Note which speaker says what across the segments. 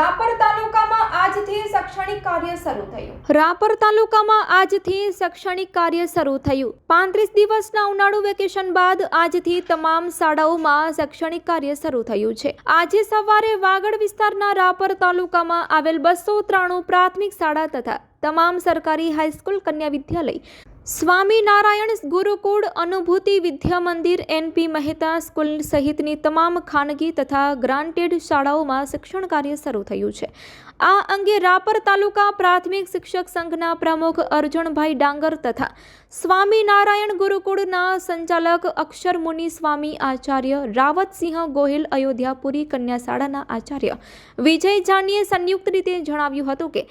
Speaker 1: રાપર તાલુકામાં આજથી શૈક્ષણિક કાર્ય શરૂ થયું. રાપર તાલુકામાં આજથી શૈક્ષણિક કાર્ય શરૂ થયું. પાંત્રીસ દિવસના ઉનાળુ વેકેશન બાદ આજથી તમામ શાળાઓમાં શૈક્ષણિક કાર્ય શરૂ થયું છે. આજે સવારે વાગડ વિસ્તારના રાપર તાલુકામાં આવેલ બસો ત્રાણું પ્રાથમિક શાળા તથા તમામ સરકારી હાઈસ્કૂલ કન્યા વિદ્યાલય સ્વામિનારાયણ ગુરુકુળ અનુભૂતિ વિદ્યા મંદિર એનપી મહેતા સ્કૂલ સહિતની તમામ ખાનગી તથા ગ્રાન્ટેડ શાળાઓમાં શિક્ષણ કાર્ય શરૂ થયું છે. આ અંગે રાપર તાલુકા પ્રાથમિક શિક્ષક સંઘના પ્રમુખ અર્જુનભાઈ ડાંગર તથા સ્વામિનારાયણ ગુરુકુળના સંચાલક અક્ષર મુનિ સ્વામી આચાર્ય રાવતસિંહ ગોહિલ અયોધ્યાપુરી કન્યા શાળાના આચાર્ય વિજય જાનીએ સંયુક્ત રીતે જણાવ્યું હતું કે,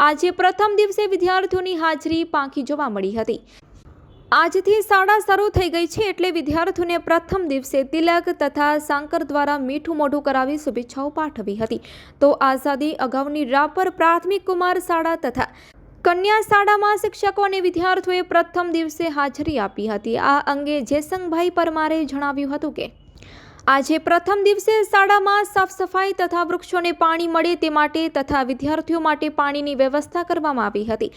Speaker 1: આજે પ્રથમ દિવસે વિદ્યાર્થીઓની હાજરી પાંખી જોવા મળી હતી. આજથી શાળા શરૂ થઈ ગઈ છે એટલે વિદ્યાર્થીઓને પ્રથમ દિવસે તિલક તથા સાંકર દ્વારા મીઠું મોઢું કરાવી શુભેચ્છાઓ પાઠવી હતી. તો આઝાદી અગાઉની રાપર પ્રાથમિક કુમાર શાળા તથા કન્યા શાળામાં શિક્ષકો અને વિદ્યાર્થીઓએ પ્રથમ દિવસે હાજરી આપી હતી. આ અંગે જેસંગભાઈ પરમારે જણાવ્યું હતું કે, આજે પ્રથમ દિવસે શાળામાં સાફ સફાઈ તથા વૃક્ષોને પાણી મળે તે માટે તથા વિદ્યાર્થીઓ માટે પાણીની વ્યવસ્થા કરવામાં આવી હતી.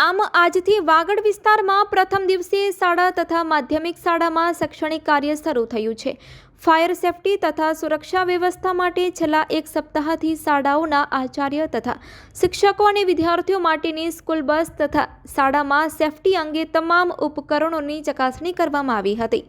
Speaker 1: આમ આજથી વાગડ વિસ્તારમાં પ્રથમ દિવસે શાળા તથા માધ્યમિક શાળામાં શૈક્ષણિક કાર્ય શરૂ થયું છે. ફાયર સેફટી તથા સુરક્ષા વ્યવસ્થા માટે છેલ્લા એક સપ્તાહથી શાળાઓના આચાર્ય તથા શિક્ષકો અને વિદ્યાર્થીઓ માટેની સ્કૂલ બસ તથા શાળામાં સેફટી અંગે તમામ ઉપકરણોની ચકાસણી કરવામાં આવી હતી.